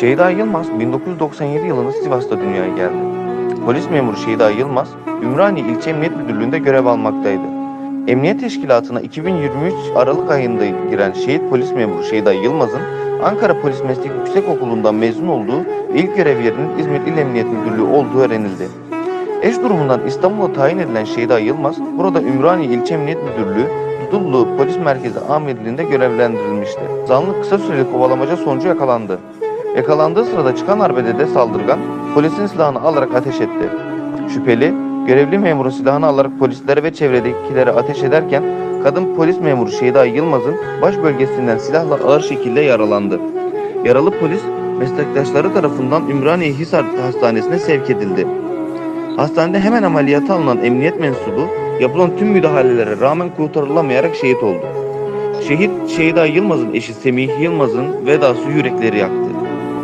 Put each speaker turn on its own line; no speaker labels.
Şeyda Yılmaz 1997 yılında Sivas'ta dünyaya geldi. Polis memuru Şeyda Yılmaz, Ümraniye İlçe Emniyet Müdürlüğü'nde görev almaktaydı. Emniyet Teşkilatı'na 2023 Aralık ayında giren şehit polis memuru Şeyda Yılmaz'ın Ankara Polis Meslek Yüksekokulu'ndan mezun olduğu ve ilk görev yerinin İzmir İl Emniyet Müdürlüğü olduğu öğrenildi. Eş durumundan İstanbul'a tayin edilen Şeyda Yılmaz, burada Ümraniye İlçe Emniyet Müdürlüğü Dudullu Polis Merkezi Amirliği'nde görevlendirilmişti. Zanlı kısa süreli kovalamaca sonucu yakalandı. Yakalandığı sırada çıkan arbedede saldırgan polisin silahını alarak ateş etti. Şüpheli, görevli memurun silahını alarak polislere ve çevredekilere ateş ederken kadın polis memuru Şeyda Yılmaz'ın baş bölgesinden silahla ağır şekilde yaralandı. Yaralı polis meslektaşları tarafından Ümraniye Hisar Hastanesi'ne sevk edildi. Hastanede hemen ameliyata alınan emniyet mensubu yapılan tüm müdahalelere rağmen kurtarılamayarak şehit oldu. Şehit Şeyda Yılmaz'ın eşi Semih Yılmaz'ın vedası yürekleri yaktı.